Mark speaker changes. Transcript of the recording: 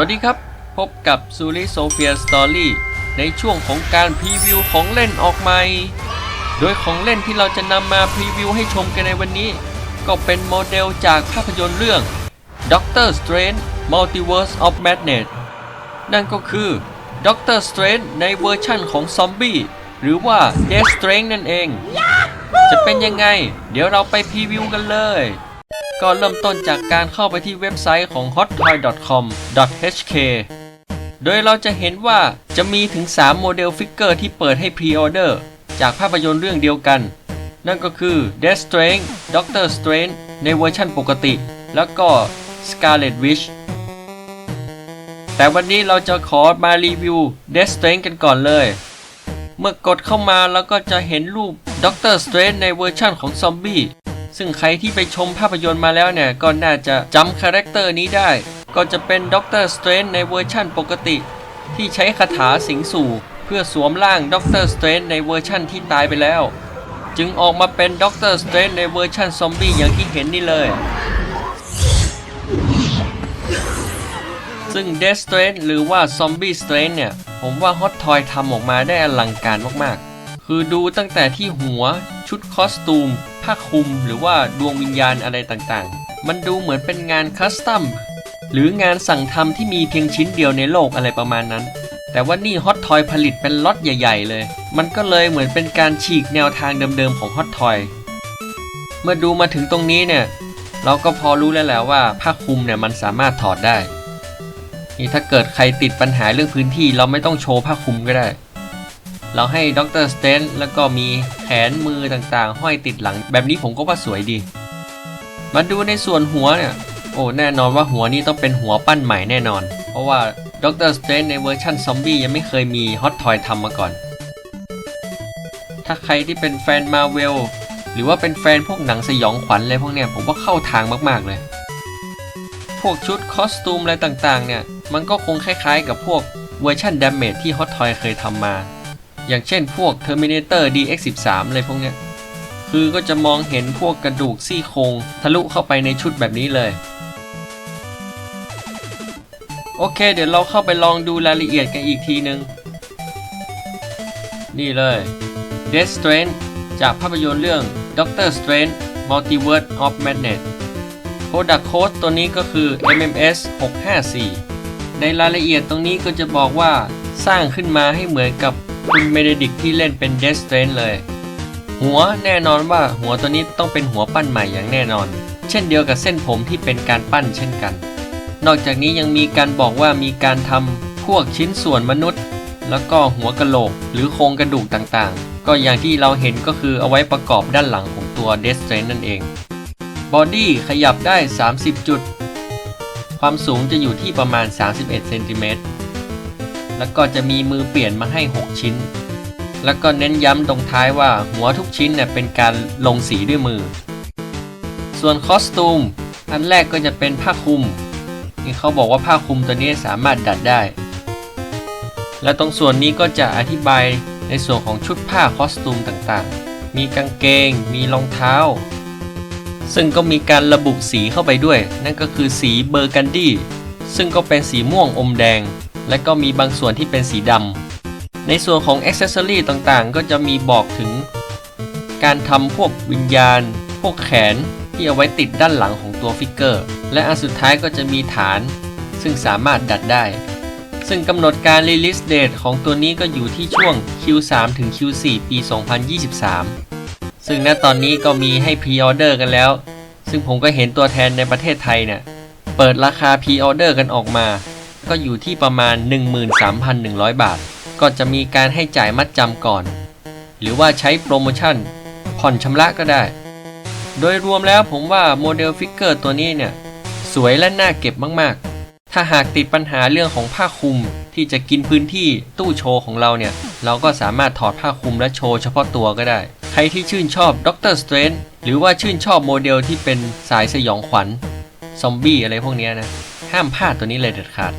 Speaker 1: วัสดีครับ พบกับซูริโซเฟียสตอรี่ในช่วงของการพรีวิวของเล่นออกใหม่ โดยของเล่นที่เราจะนำมาพรีวิวให้ชมกันในวันนี้ ก็เป็นโมเดลจากภาพยนตร์เรื่อง Doctor Strange Multiverse of Madness นั่นก็คือ Doctor Strange ในเวอร์ชั่นของซอมบี้หรือว่า Death Strange นั่นเอง จะเป็นยังไง เดี๋ยวเราไปพรีวิวกันเลย ก็เริ่มต้นจากการเข้าไปที่เว็บไซต์ของ hottoy.com.hk โดยเราจะเห็นว่าจะมีถึง 3 โมเดลฟิกเกอร์ที่เปิดให้พรีออเดอร์จากภาพยนตร์เรื่องเดียวกัน นั่นก็คือ Death Strange Doctor Strange ในเวอร์ชั่นปกติ แล้วก็ Scarlet Witch แต่วันนี้เราจะขอมารีวิว Death Strange กันก่อนเลย เมื่อกดเข้ามาแล้วก็จะเห็นรูป Doctor Strange ในเวอร์ชั่นของซอมบี้ ซึ่งใครที่ไปชมภาพยนตร์มาแล้วเนี่ย ก็น่าจะจำคาแรคเตอร์นี้ได้ ก็จะเป็นด็อกเตอร์สเตรนในเวอร์ชั่นปกติ ที่ใช้คาถาสิงสู่ เพื่อสวมร่างด็อกเตอร์สเตรนในเวอร์ชั่นที่ตายไปแล้ว จึงออกมาเป็นด็อกเตอร์สเตรนในเวอร์ชั่นซอมบี้อย่างที่เห็นนี่เลย ซึ่ง Death Strange หรือว่า Zombie Strange เนี่ย ผมว่า Hot Toy ทำออกมาได้อลังการมากๆ คือดูตั้งแต่ที่หัวชุดคอสตูม ผ้าคลุมหรือว่าดวงวิญญาณอะไรต่างๆ มันดูเหมือนเป็นงานคัสตัมหรืองานสั่งทำที่มีเพียงชิ้นเดียวในโลกอะไรประมาณนั้น แต่ว่านี่ Hot Toy ผลิตเป็นล็อตใหญ่ ๆ เลย มันก็เลยเหมือนเป็นการฉีกแนวทางเดิมๆของ Hot Toy เมื่อดูมาถึงตรงนี้เนี่ย เราก็พอรู้แล้วแหละว่าผ้าคลุมเนี่ยมันสามารถถอดได้นี่ถ้าเกิดใครติดปัญหาเรื่องพื้นที่เราไม่ต้องโชว์ผ้าคลุมก็ได้ เราให้ด็อกเตอร์สเตนแล้วก็มีแขนมือต่างๆ ห้อยติดหลัง แบบนี้ผมก็ว่าสวยดี มาดูในส่วนหัวเนี่ย โอ้แน่นอนว่าหัวนี้ต้องเป็นหัวปั้นใหม่แน่นอน เพราะว่าด็อกเตอร์สเตนในเวอร์ชันซอมบี้ยังไม่เคยมีฮอตทอยทำมาก่อน ถ้าใครที่เป็นแฟนมาเวลหรือว่าเป็นแฟนพวกหนังสยองขวัญอะไรพวกเนี้ยผมว่าเข้าทางมากๆเลย พวกชุดคอสตูมอะไรต่างๆเนี่ย มันก็คงคล้ายๆ กับพวกเวอร์ชัน Damage ที่ Hot Toy เคยทำมา อย่างเช่นพวก Terminator DX13 อะไรพวกเนี้ย คือก็จะมองเห็นพวกกระดูกซี่โครงทะลุเข้าไปในชุดแบบนี้เลย โอเค เดี๋ยวเราเข้าไปลองดูรายละเอียดกันอีกทีนึง นี่เลย Death Strange จากภาพยนตร์เรื่อง Doctor Strange Multiverse of Madness Product Code ตัวนี้ก็คือ MMS 654ในรายละเอียดตรงนี้ก็จะบอกว่าสร้างขึ้นมาให้เหมือนกับ คุณเมเดดิกที่เล่นเป็น Death Strange เลย หัวแน่นอนว่าหัวตัวนี้ต้องเป็นหัวปั้นใหม่อย่างแน่นอน เช่นเดียวกับเส้นผมที่เป็นการปั้นเช่นกัน นอกจากนี้ยังมีการบอกว่ามีการทำพวกชิ้นส่วนมนุษย์ แล้วก็หัวกะโหลกหรือโครงกระดูกต่างๆ ก็อย่างที่เราเห็นก็คือเอาไว้ประกอบด้านหลังของตัว Death Strange นั่นเองบอดี้ขยับได้ 30 จุด ความสูงจะอยู่ที่ประมาณ 31เซนติเมตร แล้วก็จะมีมือเปลี่ยนมาให้ 6 ชิ้น แล้วก็เน้นย้ำตรงท้ายว่าหัวทุกชิ้นเนี่ยเป็นการลงสีด้วยมือ ส่วนคอสตูม อันแรกก็จะเป็นผ้าคลุม นี่เขาบอกว่าผ้าคลุมตัวนี้สามารถดัดได้ และตรงส่วนนี้ก็จะอธิบายในส่วนของชุดผ้าคอสตูมต่างๆ มีกางเกง มีรองเท้า ซึ่งก็มีการระบุสีเข้าไปด้วย นั่นก็คือสีเบอร์กันดี้ ซึ่งก็เป็นสีม่วงอมแดง และก็มีบางส่วนที่เป็นสีดำในส่วนของอ c เซสซอรีต่างๆ ก็จะมีบอกถึง การทำพวกวิญญาณ พวกแขนที่เอาไว้ติดด้านหลังของตัวฟิกเกอร์ และอันสุดท้ายก็จะมีฐาน ซึ่งสามารถดัดได้ ซึ่งกำหนดการ Release Date ของตัวนี้ก็อยู่ที่ช่วง Q3 ถึง Q4 ปี 2023 ซึ่งณตอนนี้ก็มีให้พรีออเดอร์กันแล้ว ซึ่งผมก็เห็นตัวแทนในประเทศไทยเนี่ย เปิดราคาพรีออเดอร์กันออกมา ก็อยู่ที่ประมาณ 13,100 บาท ก็จะมีการให้จ่ายมัดจำก่อน หรือว่าใช้โปรโมชั่น ผ่อนชำระก็ได้ โดยรวมแล้วผมว่าโมเดลฟิกเกอร์ตัวนี้เนี่ย สวยและน่าเก็บมากๆ ถ้าหากติดปัญหาเรื่องของผ้าคลุมที่จะกินพื้นที่ตู้โชว์ของเราเนี่ย เราก็สามารถถอดผ้าคลุมและโชว์เฉพาะตัวก็ได้ ใครที่ชื่นชอบด็อกเตอร์สเตรนหรือว่าชื่นชอบโมเดลที่เป็นสายสยองขวัญซอมบี้อะไรพวกนี้นะ ห้ามพลาดตัวนี้เลยเด็ดขาด